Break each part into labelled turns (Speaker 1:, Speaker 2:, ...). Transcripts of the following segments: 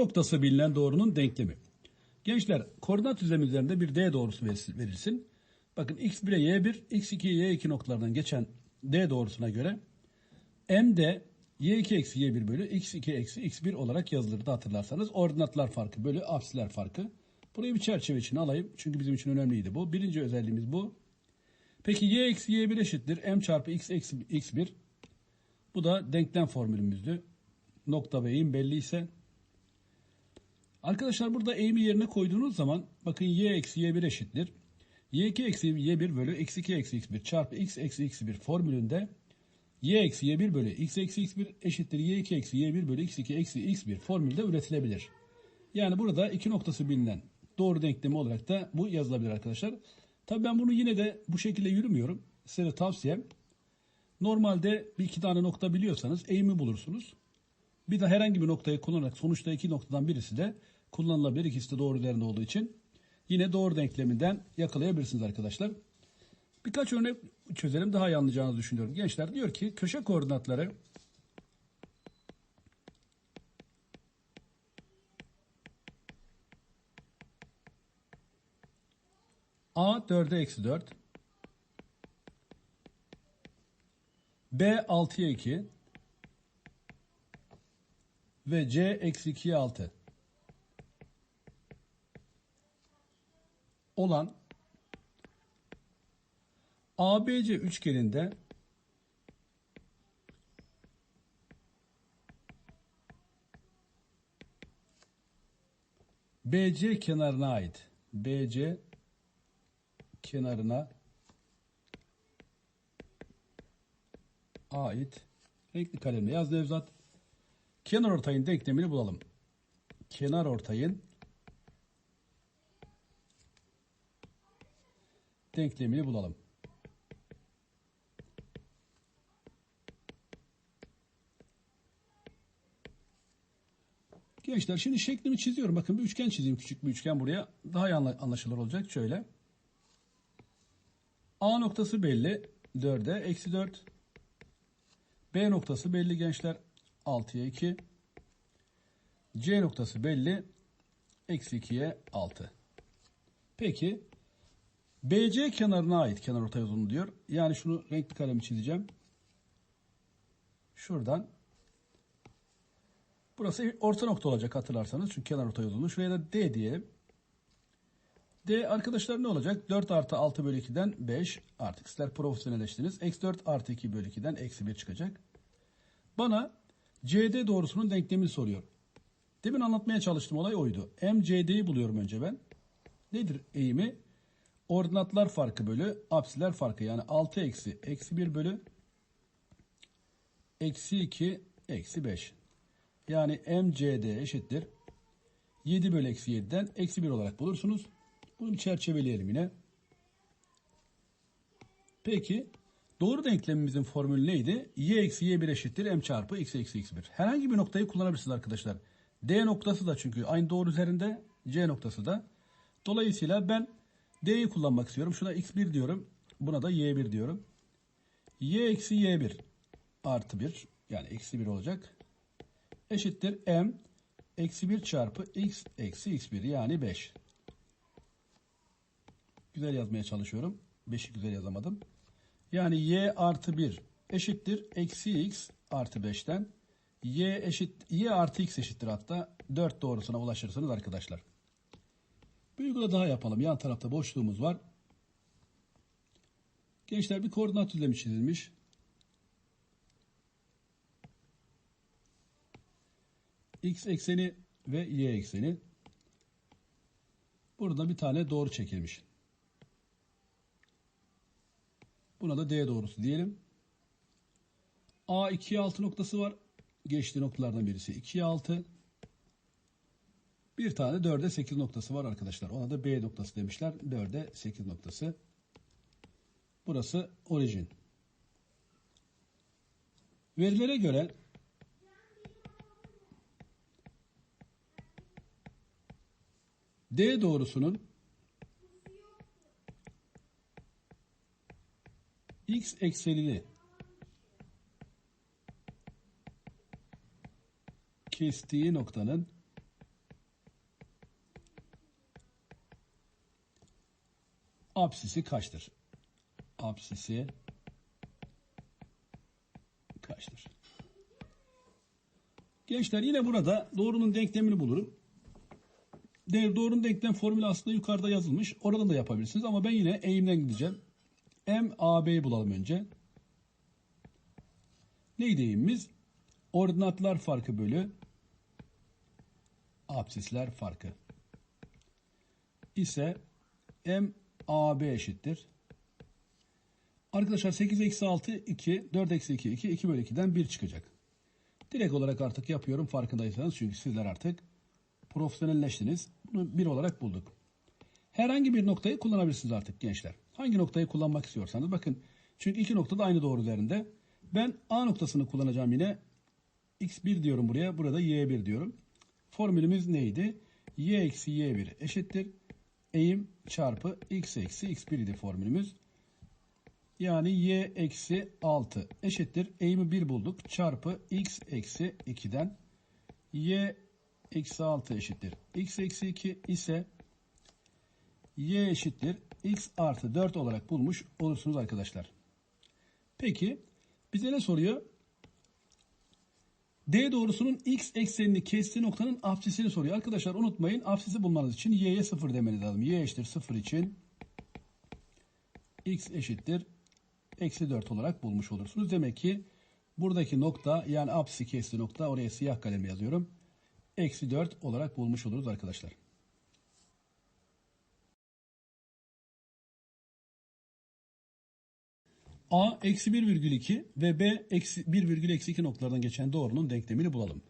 Speaker 1: Noktası bilinen doğrunun denklemi. Gençler koordinat düzlemi üzerinde bir D doğrusu verilsin-. Bakın x1'e y1, x2'ye y2 noktalardan geçen D doğrusuna göre m de y2 eksi y1 bölü x2 eksi x1 olarak yazılırdı hatırlarsanız. Ordinatlar farkı bölü apsiler farkı. Burayı bir çerçeve içine alayım. Çünkü bizim için önemliydi bu. Birinci özelliğimiz bu. Peki y eksi y1 eşittir m çarpı x eksi x1. Bu da denklem formülümüzdü. Nokta ve eğim belli ise Arkadaşlar burada eğimi yerine koyduğunuz zaman bakın y eksi y1 eşittir. y2 eksi y1 bölü x2 eksi x1 çarpı x eksi x1 formülünde y eksi y1 bölü x eksi x1 eşittir y2 eksi y1 bölü x2 eksi x1 formülde üretilebilir. Yani burada iki noktası bilinen doğru denklemi olarak da bu yazılabilir arkadaşlar. Tabii ben bunu yine de bu şekilde yürümüyorum. Size de tavsiyem. Normalde bir iki tane nokta biliyorsanız eğimi bulursunuz. Bir de herhangi bir noktayı kullanarak sonuçta iki noktadan birisi de kullanılabilir. İkisi de doğru üzerinde olduğu için yine doğru denkleminden yakalayabilirsiniz arkadaşlar. Birkaç örnek çözelim daha iyi anlayacağınızı düşünüyorum. Gençler diyor ki köşe koordinatları A 4'e eksi 4 B 6'ya 2 ve C eksi 2'ye 6 olan ABC üçgeninde BC kenarına ait BC kenarına ait renkli kalemle yaz Nevzat. Kenar ortayın denklemini bulalım. Kenar ortayın denklemini bulalım. Gençler şimdi şeklimi çiziyorum. Bakın bir üçgen çizeyim. Küçük bir üçgen buraya. Daha iyi anla- anlaşılır olacak. Şöyle. A noktası belli. 4'e eksi 4. B noktası belli gençler. 6'ya 2. C noktası belli. Eksi 2'ye 6. Peki. BC kenarına ait kenar ortay uzunluğu diyor. Yani şunu renkli kalemi çizeceğim. Şuradan. Burası orta nokta olacak hatırlarsanız. Çünkü kenar ortay uzunluğu. Şuraya da D diyelim. D arkadaşlar ne olacak? 4 artı 6 bölü 2'den 5 artık sizler profesyonelleştiniz. Eksi 4 artı 2 bölü 2'den eksi 1 çıkacak. Bana CD doğrusunun denklemini soruyor. Demin anlatmaya çalıştığım olay oydu. MCD'yi buluyorum önce ben. Nedir eğimi? Ordinatlar farkı bölü apsiler farkı. Yani 6 eksi eksi 1 bölü eksi 2 eksi 5. Yani MCD eşittir. 7 bölü eksi 7'den eksi 1 olarak bulursunuz. Bunu çerçeveleyelim yine. Peki doğru denklemimizin formülü neydi? y eksi y1 eşittir m çarpı x eksi x1. Herhangi bir noktayı kullanabilirsiniz arkadaşlar. D noktası da çünkü aynı doğru üzerinde C noktası da. Dolayısıyla ben D'yi kullanmak istiyorum. Şuna x1 diyorum. Buna da y1 diyorum. y eksi y1 artı 1 yani eksi 1 olacak. Eşittir m eksi 1 çarpı x eksi x1 yani 5. Güzel yazmaya çalışıyorum. 5'i güzel yazamadım. Yani y artı 1 eşittir eksi x artı 5'ten y eşit y artı x eşittir hatta 4 doğrusuna ulaşırsınız arkadaşlar. Bir uygula daha yapalım. Yan tarafta boşluğumuz var. Gençler bir koordinat düzlemi çizilmiş. X ekseni ve Y ekseni. Burada bir tane doğru çekilmiş. Buna da D doğrusu diyelim. A 2'ye 6 noktası var. Geçtiği noktalardan birisi 2'ye 6. Bir tane 4'e 8 noktası var arkadaşlar. Ona da B noktası demişler. 4'e 8 noktası. Burası orijin. Verilere göre D doğrusunun x eksenini kestiği noktanın apsisi kaçtır? Apsisi kaçtır? Gençler yine burada doğrunun denklemini bulurum. Doğrunun denklem formülü aslında yukarıda yazılmış. Oradan da yapabilirsiniz ama ben yine eğimden gideceğim. M, A, B'yi bulalım önce. Neydi eğimimiz? Ordinatlar farkı bölü apsisler farkı. İse M, A, B eşittir. Arkadaşlar 8 eksi 6 2, 4 eksi 2 2, 2 bölü 2'den 1 çıkacak. Direkt olarak artık yapıyorum farkındaysanız çünkü sizler artık profesyonelleştiniz. Bunu bir olarak bulduk. Herhangi bir noktayı kullanabilirsiniz artık gençler. Hangi noktayı kullanmak istiyorsanız bakın. Çünkü iki nokta da aynı doğru üzerinde. Ben A noktasını kullanacağım yine. X1 diyorum buraya. Burada Y1 diyorum. Formülümüz neydi? Y eksi Y1 eşittir. Eğim çarpı X eksi X1 idi formülümüz. Yani y eksi 6 eşittir. Eğimi 1 bulduk. Çarpı x eksi 2'den y eksi 6 eşittir. x eksi 2 ise y eşittir. X artı 4 olarak bulmuş olursunuz arkadaşlar. Peki bize ne soruyor? D doğrusunun x eksenini kestiği noktanın apsisini soruyor. Arkadaşlar unutmayın apsisi bulmanız için y'ye 0 demeniz lazım. y eşittir 0 için x eşittir eksi 4 olarak bulmuş olursunuz. Demek ki buradaki nokta yani apsisi kesti nokta oraya siyah kalemle yazıyorum. Eksi 4 olarak bulmuş oluruz arkadaşlar. A eksi 1,2 ve B eksi 1,2 noktalardan geçen doğrunun denklemini bulalım.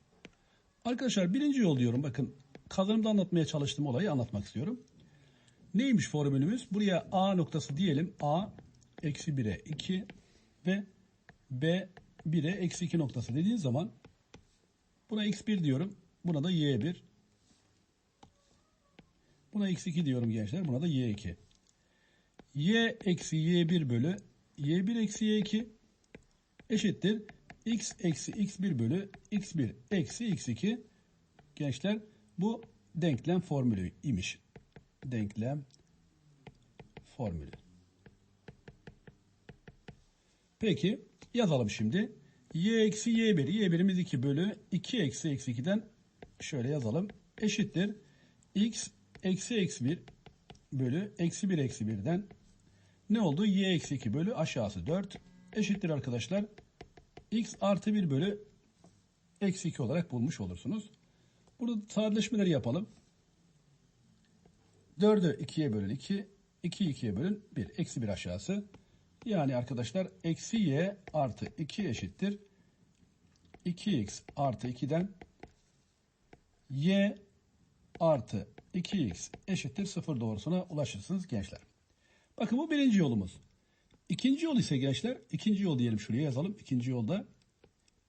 Speaker 1: Arkadaşlar birinci yol diyorum bakın kazanımda anlatmaya çalıştığım olayı anlatmak istiyorum. Neymiş formülümüz? Buraya A noktası diyelim. A eksi 1'e 2 ve B 1'e eksi 2 noktası dediğin zaman buna x1 diyorum. Buna da y1. Buna x2 diyorum gençler. Buna da y2. y eksi y1 bölü y1 eksi y2 eşittir. x eksi x1 bölü x1 eksi x2 gençler bu denklem formülü imiş. Denklem formülü. Peki yazalım şimdi. y eksi y1. y1'imiz 2 bölü 2 eksi eksi 2'den şöyle yazalım. Eşittir. x eksi eksi 1 bölü eksi 1 eksi 1'den ne oldu? y eksi 2 bölü aşağısı 4 eşittir arkadaşlar. x artı 1 bölü eksi 2 olarak bulmuş olursunuz. Burada sadeleşmeleri yapalım. 4'ü 2'ye bölün 2, 2'yi 2'ye bölün 1. Eksi 1 aşağısı. Yani arkadaşlar eksi y artı 2 eşittir. 2x artı 2'den y artı 2x eşittir 0 doğrusuna ulaşırsınız gençler. Bakın bu birinci yolumuz. İkinci yol ise gençler, ikinci yol diyelim şuraya yazalım. İkinci yolda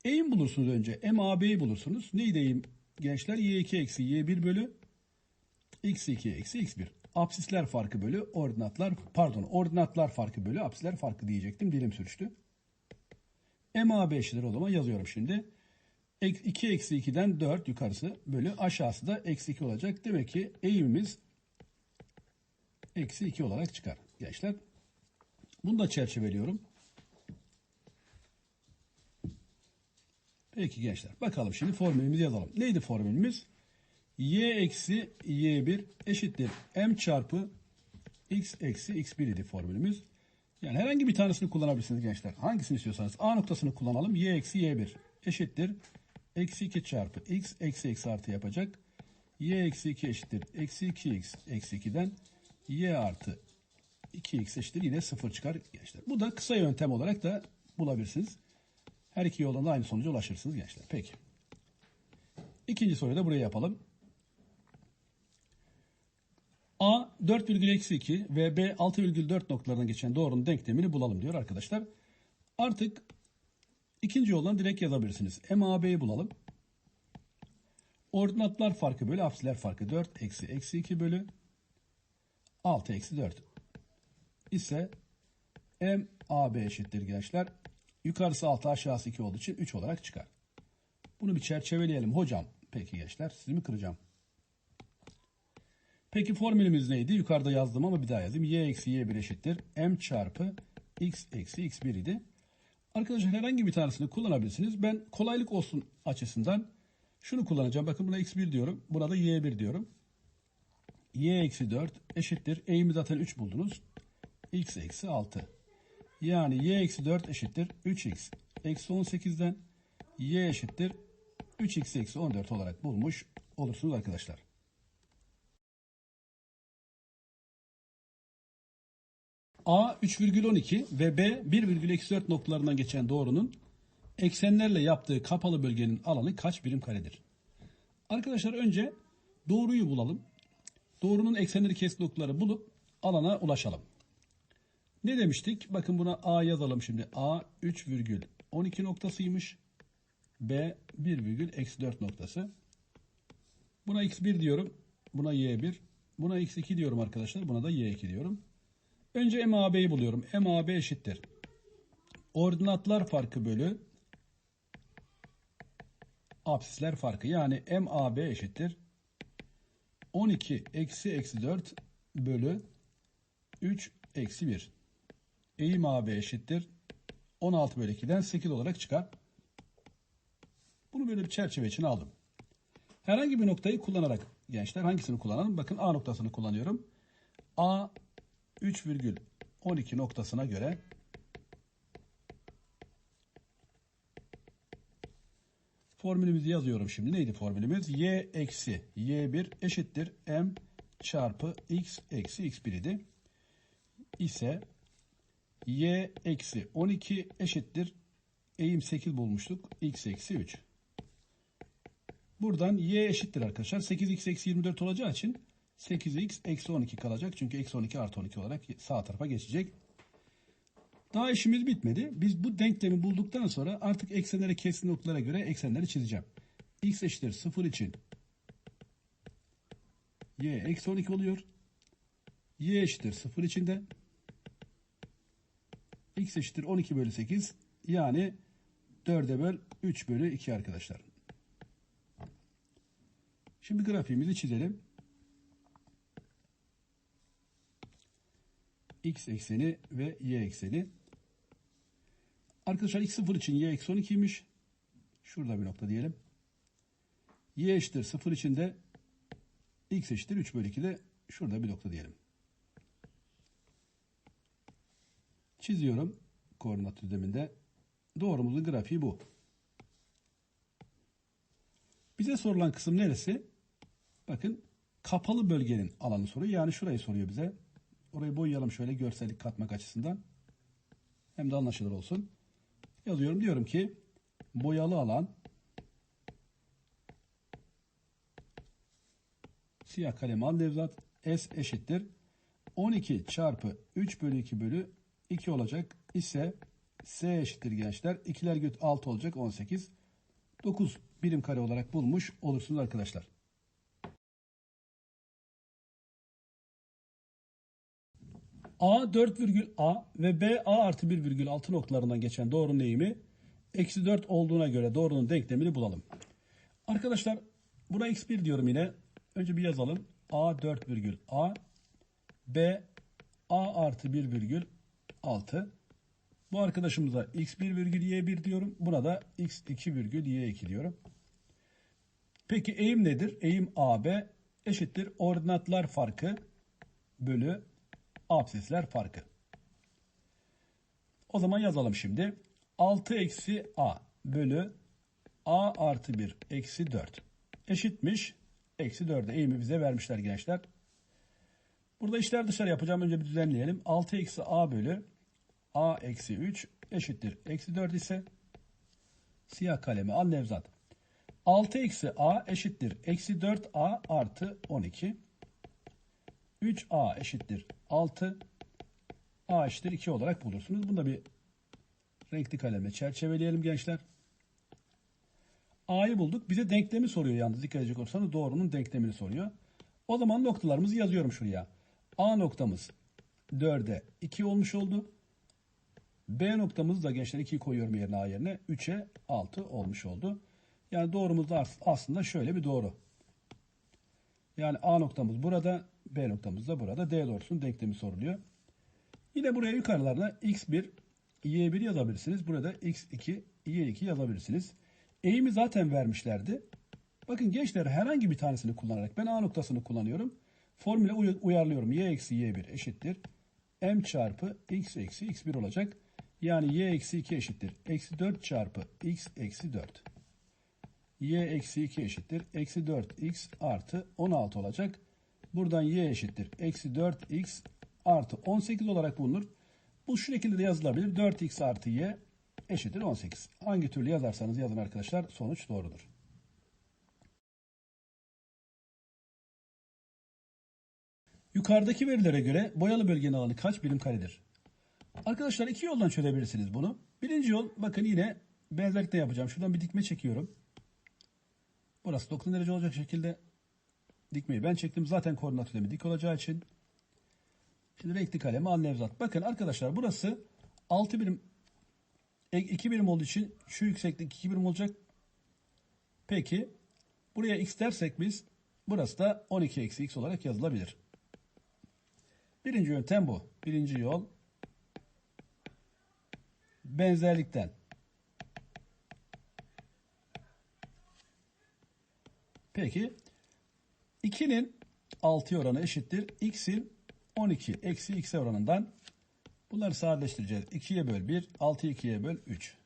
Speaker 1: eğim bulursunuz önce. MAB'yi bulursunuz. Neydi eğim gençler? Y2 eksi Y1 bölü x2 eksi x1. Apsisler farkı bölü ordinatlar pardon ordinatlar farkı bölü apsisler farkı diyecektim. Dilim sürçtü. MAB eşittir o zaman yazıyorum şimdi. 2 eksi 2'den 4 yukarısı bölü aşağısı da eksi 2 olacak. Demek ki eğimimiz eksi 2 olarak çıkar gençler. Bunu da çerçeveliyorum. Peki gençler bakalım şimdi formülümüzü yazalım. Neydi formülümüz? y eksi y1 eşittir m çarpı x eksi x1 idi formülümüz. Yani herhangi bir tanesini kullanabilirsiniz gençler. Hangisini istiyorsanız. A noktasını kullanalım. y eksi y1 eşittir. Eksi 2 çarpı x eksi eksi artı yapacak. y eksi 2 eşittir. Eksi 2x eksi 2'den y artı 2x eşittir. Yine 0 çıkar gençler. Bu da kısa yöntem olarak da bulabilirsiniz. Her iki yoldan da aynı sonuca ulaşırsınız gençler. Peki. İkinci soruyu da buraya yapalım. A 4,2 ve B 6,4 noktalarından geçen doğrunun denklemini bulalım diyor arkadaşlar. Artık ikinci yoldan direkt yazabilirsiniz. MAB'yi bulalım. Ordinatlar farkı bölü apsiler farkı 4 eksi eksi 2 bölü 6 eksi 4 ise MAB eşittir gençler. Yukarısı 6 aşağısı 2 olduğu için 3 olarak çıkar. Bunu bir çerçeveleyelim hocam. Peki gençler sizi mi kıracağım? Peki formülümüz neydi? Yukarıda yazdım ama bir daha yazayım. y eksi y1 eşittir. m çarpı x eksi x1 idi. Arkadaşlar herhangi bir tanesini kullanabilirsiniz. Ben kolaylık olsun açısından şunu kullanacağım. Bakın buna x1 diyorum. Buna da y1 diyorum. y eksi 4 eşittir. Eğimi zaten 3 buldunuz. X eksi 6. Yani y eksi 4 eşittir. 3x eksi 18'den y eşittir. 3x eksi 14 olarak bulmuş olursunuz arkadaşlar. A 3,12 ve B 1,4 noktalarından geçen doğrunun eksenlerle yaptığı kapalı bölgenin alanı kaç birim karedir? Arkadaşlar önce doğruyu bulalım. Doğrunun eksenleri kes noktaları bulup alana ulaşalım. Ne demiştik? Bakın buna A yazalım şimdi. A 3,12 noktasıymış. B 1,4 noktası. Buna x1 diyorum. Buna y1. Buna x2 diyorum arkadaşlar. Buna da y2 diyorum. Önce MAB'yi buluyorum. MAB eşittir. Ordinatlar farkı bölü apsisler farkı. Yani MAB eşittir. 12 eksi eksi 4 bölü 3 eksi 1. Eğim AB eşittir. 16 bölü 2'den 8 olarak çıkar. Bunu böyle bir çerçeve için aldım. Herhangi bir noktayı kullanarak gençler hangisini kullanalım? Bakın A noktasını kullanıyorum. A 3,12 noktasına göre formülümüzü yazıyorum şimdi. Neydi formülümüz? Y eksi Y1 eşittir M çarpı X eksi X1 idi. İse Y eksi 12 eşittir. Eğim 8 bulmuştuk. X eksi 3. Buradan Y eşittir arkadaşlar. 8X eksi 24 olacağı için 8x eksi 12 kalacak. Çünkü eksi 12 artı 12 olarak sağ tarafa geçecek. Daha işimiz bitmedi. Biz bu denklemi bulduktan sonra artık eksenleri kesin noktalara göre eksenleri çizeceğim. x eşittir 0 için y eksi 12 oluyor. y eşittir 0 içinde x eşittir 12 bölü 8 yani 4'e böl 3 bölü 2 arkadaşlar. Şimdi grafiğimizi çizelim. x ekseni ve y ekseni. Arkadaşlar x0 için y eksi 12'ymiş. Şurada bir nokta diyelim. y eşittir 0 için de x eşittir 3 bölü 2 de şurada bir nokta diyelim. Çiziyorum koordinat düzleminde. Doğrumuzun grafiği bu. Bize sorulan kısım neresi? Bakın kapalı bölgenin alanı soruyor. Yani şurayı soruyor bize. Orayı boyayalım şöyle görsellik katmak açısından. Hem de anlaşılır olsun. Yazıyorum diyorum ki boyalı alan siyah kalem al Nevzat S eşittir 12 çarpı 3 bölü 2 bölü 2 olacak ise S eşittir gençler. İkiler göt 6 olacak 18. 9 birim kare olarak bulmuş olursunuz arkadaşlar. A 4 virgül A ve B A artı 1 virgül 6 noktalarından geçen doğrunun eğimi eksi 4 olduğuna göre doğrunun denklemini bulalım. Arkadaşlar buna x1 diyorum yine. Önce bir yazalım. A 4 virgül A B A artı 1 virgül 6. Bu arkadaşımıza x1 virgül y1 diyorum. Buna da x2 virgül y2 diyorum. Peki eğim nedir? Eğim AB eşittir ordinatlar farkı bölü absisler farkı. O zaman yazalım şimdi. 6 eksi a bölü a artı 1 eksi 4 eşitmiş. Eksi 4'e eğimi bize vermişler gençler. Burada işler dışarı yapacağım. Önce bir düzenleyelim. 6 eksi a bölü a eksi 3 eşittir. Eksi 4 ise siyah kalemi al Nevzat. 6 eksi a eşittir. Eksi 4a artı 12. 3a eşittir 6. a eşittir 2 olarak bulursunuz. Bunu da bir renkli kalemle çerçeveleyelim gençler. a'yı bulduk. Bize denklemi soruyor yalnız. Dikkat edecek olursanız doğrunun denklemini soruyor. O zaman noktalarımızı yazıyorum şuraya. A noktamız 4'e 2 olmuş oldu. B noktamız da gençler 2'yi koyuyorum yerine A yerine. 3'e 6 olmuş oldu. Yani doğrumuz da aslında şöyle bir doğru. Yani A noktamız burada, B noktamız da burada. D doğrusunun denklemi soruluyor. Yine buraya yukarılarda x1, y1 yazabilirsiniz. Burada x2, y2 yazabilirsiniz. Eğimi zaten vermişlerdi. Bakın gençler herhangi bir tanesini kullanarak ben A noktasını kullanıyorum. Formüle uy- uyarlıyorum. y eksi y1 eşittir. m çarpı x eksi x1 olacak. Yani y eksi 2 eşittir. Eksi 4 çarpı x eksi 4. y eksi 2 eşittir. Eksi 4x artı 16 olacak. Buradan y eşittir. Eksi 4x artı 18 olarak bulunur. Bu şu şekilde de yazılabilir. 4x artı y eşittir 18. Hangi türlü yazarsanız yazın arkadaşlar sonuç doğrudur. Yukarıdaki verilere göre boyalı bölgenin alanı kaç birim karedir? Arkadaşlar iki yoldan çözebilirsiniz bunu. Birinci yol bakın yine benzerlikle yapacağım. Şuradan bir dikme çekiyorum. Burası 90 derece olacak şekilde dikmeyi ben çektim. Zaten koordinat ödemi dik olacağı için. Şimdi renkli kalemi al Nevzat. Bakın arkadaşlar burası 6 birim 2 birim olduğu için şu yükseklik 2 birim olacak. Peki buraya x dersek biz burası da 12 eksi x olarak yazılabilir. Birinci yöntem bu. Birinci yol benzerlikten. Peki 2'nin 6'ya oranı eşittir. X'in 12 eksi x'e oranından bunları sadeleştireceğiz. 2'ye böl 1, 6'yı 2'ye böl 3.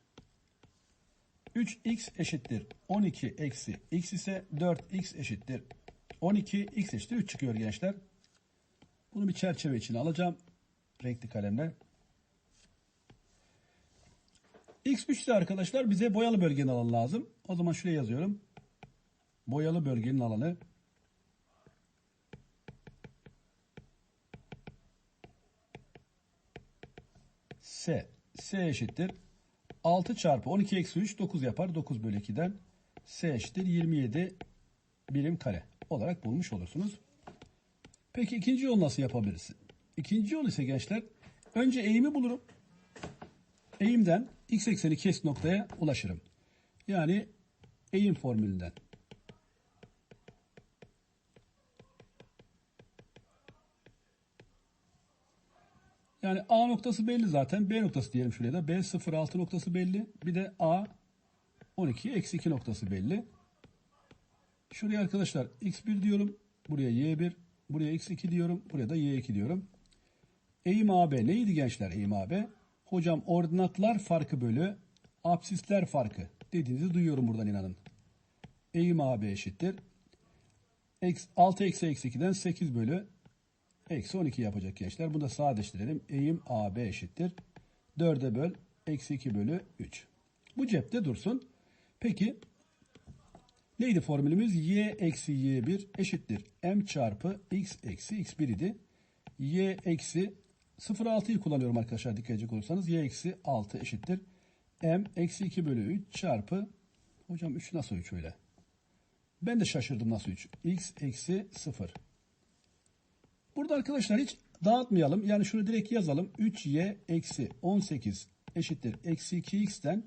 Speaker 1: 3x eşittir 12 eksi x ise 4x eşittir 12 x eşittir 3 çıkıyor gençler. Bunu bir çerçeve içine alacağım. Renkli kalemle. X3 ise arkadaşlar bize boyalı bölgenin alanı lazım. O zaman şuraya yazıyorum. Boyalı bölgenin alanı S. S eşittir. 6 çarpı 12 eksi 3 9 yapar. 9 bölü 2'den S eşittir 27 birim kare olarak bulmuş olursunuz. Peki ikinci yol nasıl yapabiliriz? İkinci yol ise gençler önce eğimi bulurum. Eğimden x ekseni kes noktaya ulaşırım. Yani eğim formülünden. Yani A noktası belli zaten. B noktası diyelim şuraya da. B 0 6 noktası belli. Bir de A 12 eksi 2 noktası belli. Şuraya arkadaşlar x1 diyorum. Buraya y1. Buraya x2 diyorum. Buraya da y2 diyorum. Eğim AB neydi gençler eğim AB? Hocam ordinatlar farkı bölü absisler farkı dediğinizi duyuyorum buradan inanın. Eğim AB eşittir. 6 eksi eksi 2'den 8 bölü eksi 12 yapacak gençler. Bunu da sadeleştirelim. Eğim AB eşittir. 4'e böl eksi 2 bölü 3. Bu cepte dursun. Peki neydi formülümüz? Y eksi Y1 eşittir. M çarpı X eksi X1 idi. Y eksi 0,6'yı kullanıyorum arkadaşlar dikkat edecek olursanız. Y eksi 6 eşittir. M eksi 2 bölü 3 çarpı hocam 3 nasıl 3 öyle? Ben de şaşırdım nasıl 3. X eksi 0. Burada arkadaşlar hiç dağıtmayalım. Yani şunu direkt yazalım. 3y eksi 18 eşittir. Eksi 2x'ten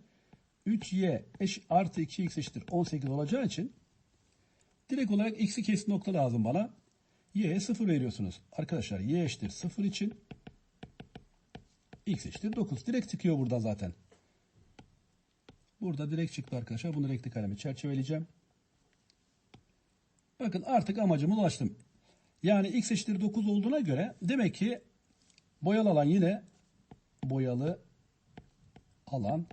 Speaker 1: 3y eş, artı 2x eşittir 18 olacağı için direkt olarak x'i kesin nokta lazım bana. y'ye 0 veriyorsunuz. Arkadaşlar y eşittir 0 için x eşittir 9. Direkt çıkıyor burada zaten. Burada direkt çıktı arkadaşlar. Bunu renkli kalemi çerçeveleyeceğim. Bakın artık amacıma ulaştım. Yani x eşittir 9 olduğuna göre demek ki boyalı alan yine boyalı alan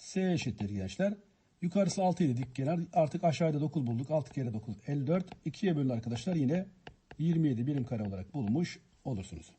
Speaker 1: S eşittir gençler. Yukarısı 6 idi dik kenar. Artık aşağıda 9 bulduk. 6 kere 9 54. 2'ye bölün arkadaşlar yine 27 birim kare olarak bulmuş olursunuz.